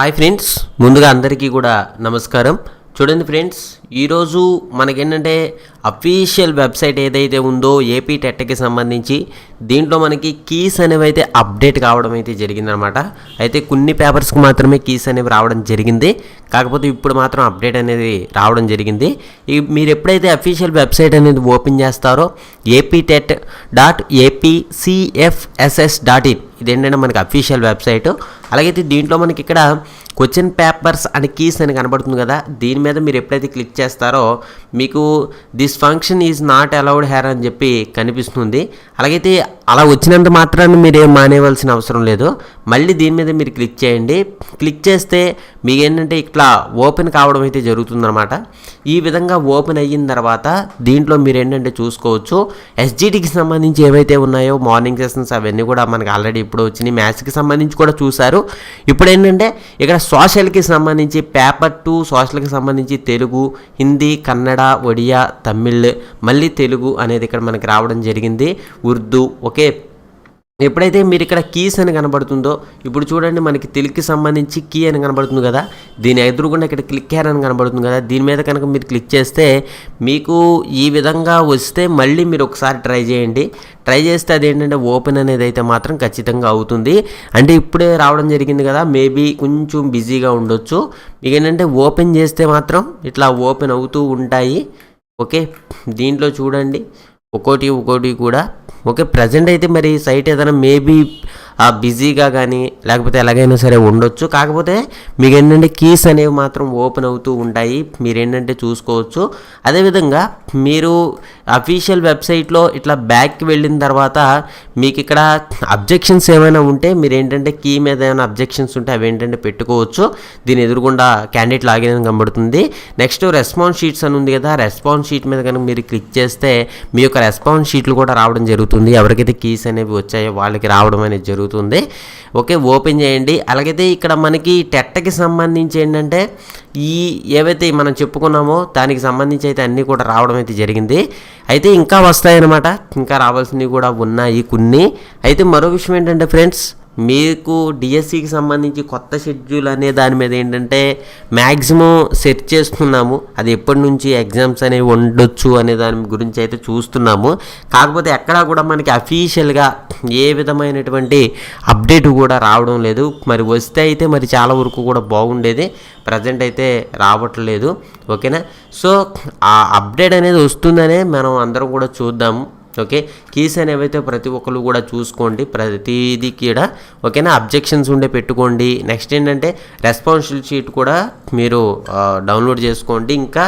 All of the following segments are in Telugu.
హాయ్ ఫ్రెండ్స్ ముందుగా అందరికీ కూడా నమస్కారం. చూడండి ఫ్రెండ్స్ ఈరోజు మనకేంటంటే అఫీషియల్ వెబ్సైట్ ఏదైతే ఉందో ఏపీ టెట్కి సంబంధించి దీంట్లో మనకి కీస్ అనేవి అయితే అప్డేట్ కావడం అయితే జరిగిందనమాట. అయితే కొన్ని పేపర్స్కి మాత్రమే కీస్ అనేవి రావడం జరిగింది. కాకపోతే ఇప్పుడు మాత్రం అప్డేట్ అనేది రావడం జరిగింది. ఈ మీరు ఎప్పుడైతే అఫీషియల్ వెబ్సైట్ అనేది ఓపెన్ చేస్తారో AP TET dot APCFSS dot in ఇదేంటంటే మనకి అఫీషియల్ వెబ్సైట్. అలాగైతే దీంట్లో మనకి ఇక్కడ క్వశ్చన్ పేపర్స్ అండ్ కీస్ అని కనబడుతుంది కదా. దీని మీద మీరు ఎప్పుడైతే క్లిక్ చేస్తారో మీకు this function is not allowed here అని చెప్పి కనిపిస్తుంది. అలాగైతే అలా వచ్చినంత మాత్రాన్ని మీరు ఏం మానేవలసిన అవసరం లేదు. మళ్ళీ దీని మీద మీరు క్లిక్ చేయండి. క్లిక్ చేస్తే మీకు ఏంటంటే ఇట్లా ఓపెన్ కావడం అయితే జరుగుతుందన్నమాట. ఈ విధంగా ఓపెన్ అయిన తర్వాత దీంట్లో మీరు ఏంటంటే చూసుకోవచ్చు. ఎస్జిటికి సంబంధించి ఏవైతే ఉన్నాయో మార్నింగ్ సెషన్స్ అవన్నీ కూడా మనకి ఆల్రెడీ ఇప్పుడు వచ్చినాయి. మ్యాథ్స్కి సంబంధించి కూడా చూశారు. ఇప్పుడు ఏంటంటే ఇక్కడ సోషల్కి సంబంధించి పేపర్ టు సోషల్కి సంబంధించి తెలుగు హిందీ కన్నడ ఒడియా తమిళ్ మళ్ళీ తెలుగు అనేది ఇక్కడ మనకి రావడం జరిగింది. ఉర్దూ ఓకే? ఎప్పుడైతే మీరు ఇక్కడ కీస్ అని కనబడుతుందో ఇప్పుడు చూడండి మనకి తెలుగుకి సంబంధించి కీ అని కనబడుతుంది కదా? దీని ఎదురుగుండా ఇక్కడ క్లిక్ హ్యార్ అని కనబడుతుంది కదా? దీని మీద కనుక మీరు క్లిక్ చేస్తే మీకు ఈ విధంగా వస్తే మళ్ళీ మీరు ఒకసారి ట్రై చేయండి. ట్రై చేస్తే అది ఏంటంటే ఓపెన్ అనేది అయితే మాత్రం ఖచ్చితంగా అవుతుంది. అంటే ఇప్పుడే రావడం జరిగింది కదా? మేబీ కొంచెం బిజీగా ఉండొచ్చు. మీకు ఏంటంటే ఓపెన్ చేస్తే మాత్రం ఇట్లా ఓపెన్ అవుతూ ఉంటాయి. ఓకే? దీంట్లో చూడండి. ఒక్కోటి ఒక్కోటి కూడా. ఓకే ప్రజెంట్ అయితే మరి సైట్ ఏదైనా మేబీ బిజీగా కానీ లేకపోతే ఎలాగైనా సరే ఉండొచ్చు. కాకపోతే మీకు ఏంటంటే కీస్ అనేవి మాత్రం ఓపెన్ అవుతూ ఉంటాయి. మీరు ఏంటంటే చూసుకోవచ్చు. అదేవిధంగా మీరు అఫీషియల్ వెబ్సైట్లో ఇట్లా బ్యాక్కి వెళ్ళిన తర్వాత మీకు ఇక్కడ అబ్జెక్షన్స్ ఏమైనా ఉంటే మీరు ఏంటంటే కీ మీద ఏమైనా అబ్జెక్షన్స్ ఉంటే అవి ఏంటంటే పెట్టుకోవచ్చు. దీని ఎదురుగుండా క్యాండిడేట్ లాగిన్ కనబడుతుంది. నెక్స్ట్ రెస్పాన్స్ షీట్స్ అని ఉంది కదా రెస్పాన్స్ షీట్ మీద కనుక మీరు క్లిక్ చేస్తే మీ యొక్క రెస్పాన్స్ షీట్లు కూడా రావడం జరుగుతుంది. ఎవరికైతే కీస్ అనేవి వచ్చాయో వాళ్ళకి రావడం అనేది జరుగుతుంది. ఓకే ఓపెన్ చేయండి. అలాగైతే ఇక్కడ మనకి టెట్టకి సంబంధించి ఏంటంటే ఈ ఏవైతే మనం చెప్పుకున్నామో దానికి సంబంధించి అయితే అన్నీ కూడా రావడం అయితే జరిగింది. అయితే ఇంకా వస్తాయన్నమాట. ఇంకా రావాల్సినవి కూడా ఉన్నాయి కొన్ని. అయితే మరో విషయం ఏంటంటే ఫ్రెండ్స్ మీకు డిఎస్సికి సంబంధించి కొత్త షెడ్యూల్ అనే దాని మీద ఏంటంటే మ్యాక్సిమం సెట్ చేస్తున్నాము. అది ఎప్పటి నుంచి ఎగ్జామ్స్ అనేవి ఉండొచ్చు అనే దాని గురించి అయితే చూస్తున్నాము. కాకపోతే ఎక్కడా కూడా మనకి అఫీషియల్గా ఏ విధమైనటువంటి అప్డేట్ కూడా రావడం లేదు. మరి వస్తే అయితే మరి చాలా వరకు కూడా బాగుండేది. ప్రజెంట్ అయితే రావట్లేదు. ఓకేనా? సో ఆ అప్డేట్ అనేది వస్తుందనే మనం అందరం కూడా చూద్దాము. ఓకే? కీస్ అనేవైతే ప్రతి ఒక్కరు కూడా చూసుకోండి. ప్రతిదీ కూడా ఓకేనా? అబ్జెక్షన్స్ ఉండే పెట్టుకోండి. నెక్స్ట్ ఏంటంటే రెస్పాన్సిబుల్ షీట్ కూడా మీరు డౌన్లోడ్ చేసుకోండి. ఇంకా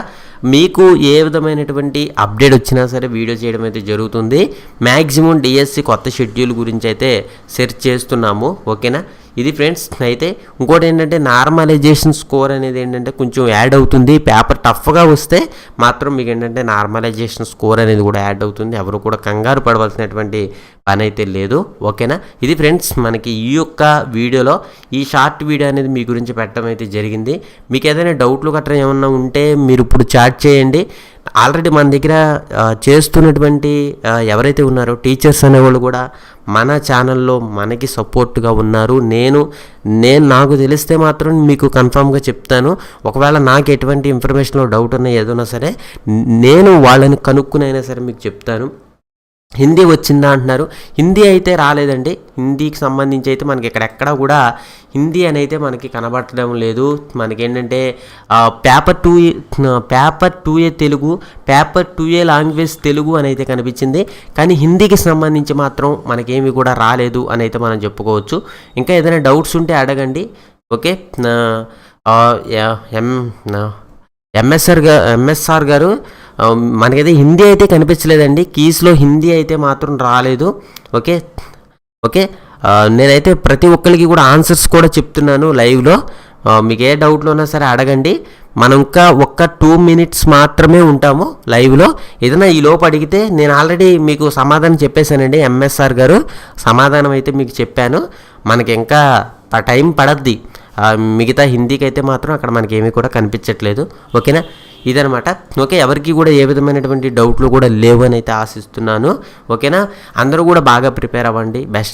మీకు ఏ విధమైనటువంటి అప్డేట్ వచ్చినా సరే వీడియో చేయడం అయితే జరుగుతుంది. మ్యాక్సిమం డిఎస్సి కొత్త షెడ్యూల్ గురించి అయితే సెర్చ్ చేస్తున్నాము. ఓకేనా? ఇది ఫ్రెండ్స్ అయితే ఇంకోటి ఏంటంటే నార్మలైజేషన్ స్కోర్ అనేది ఏంటంటే కొంచెం యాడ్ అవుతుంది. పేపర్ టఫ్గా వస్తే మాత్రం మీకు ఏంటంటే నార్మలైజేషన్ స్కోర్ అనేది కూడా యాడ్ అవుతుంది. ఎవరు కూడా కంగారు పడవలసినటువంటి పని అయితే లేదు. ఓకేనా? ఇది ఫ్రెండ్స్ మనకి ఈ యొక్క వీడియోలో ఈ షార్ట్ వీడియో అనేది మీ గురించి పెట్టడం అయితే జరిగింది. మీకు ఏదైనా డౌట్లు గట్రా ఏమన్నా ఉంటే మీరు ఇప్పుడు చాట్ చేయండి. ఆల్రెడీ మన దగ్గర చేస్తున్నటువంటి ఎవరైతే ఉన్నారో టీచర్స్ అనేవాళ్ళు కూడా మన ఛానల్లో మనకి సపోర్ట్గా ఉన్నారు. నేను నేను నాకు తెలిస్తే మాత్రం మీకు కన్ఫామ్గా చెప్తాను. ఒకవేళ నాకు ఎటువంటి ఇన్ఫర్మేషన్లో డౌట్ ఉన్నా ఏదైనా సరే నేను వాళ్ళని కనుక్కునైనా సరే మీకు చెప్తాను. హిందీ వచ్చిందా అంటున్నారు. హిందీ అయితే రాలేదండి. హిందీకి సంబంధించి అయితే మనకి ఎక్కడెక్కడ కూడా హిందీ అనేది మనకి కనబడటం లేదు. మనకేంటంటే paper two paper two A Telugu paper two A language Telugu అని అయితే కనిపించింది. కానీ హిందీకి సంబంధించి మాత్రం మనకేమి కూడా రాలేదు అని అయితే మనం చెప్పుకోవచ్చు. ఇంకా ఏదైనా డౌట్స్ ఉంటే అడగండి. ఓకే? ఎం ఎంఎస్ఆర్ గారు ఎంఎస్ఆర్ గారు Um, మనకైతే హిందీ అయితే కనిపించలేదండి. కీస్లో హిందీ అయితే మాత్రం రాలేదు. ఓకే? ఓకే? Uh, నేనైతే ప్రతి ఒక్కరికి కూడా ఆన్సర్స్ కూడా చెప్తున్నాను లైవ్లో. Uh, మీకు ఏ డౌట్లు ఉన్నా సరే అడగండి. మనం ఇంకా ఒక్క టూ మినిట్స్ మాత్రమే ఉంటాము లైవ్లో. ఏదైనా ఈ లోపు అడిగితే నేను ఆల్రెడీ మీకు సమాధానం చెప్పేశానండి ఎంఎస్ఆర్ గారు. సమాధానం అయితే మీకు చెప్పాను. మనకి ఇంకా టైం పడద్ది. మిగతా హిందీకి అయితే మాత్రం అక్కడ మనకి ఏమీ కూడా కనిపించట్లేదు. ఓకేనా? ఇదనమాట ఓకే ఎవరికి కూడా ఏ విధమైనటువంటి డౌట్లు కూడా లేవు అని అయితే ఆశిస్తున్నాను. ఓకేనా? అందరూ కూడా బాగా ప్రిపేర్ అవ్వండి. బెస్ట్.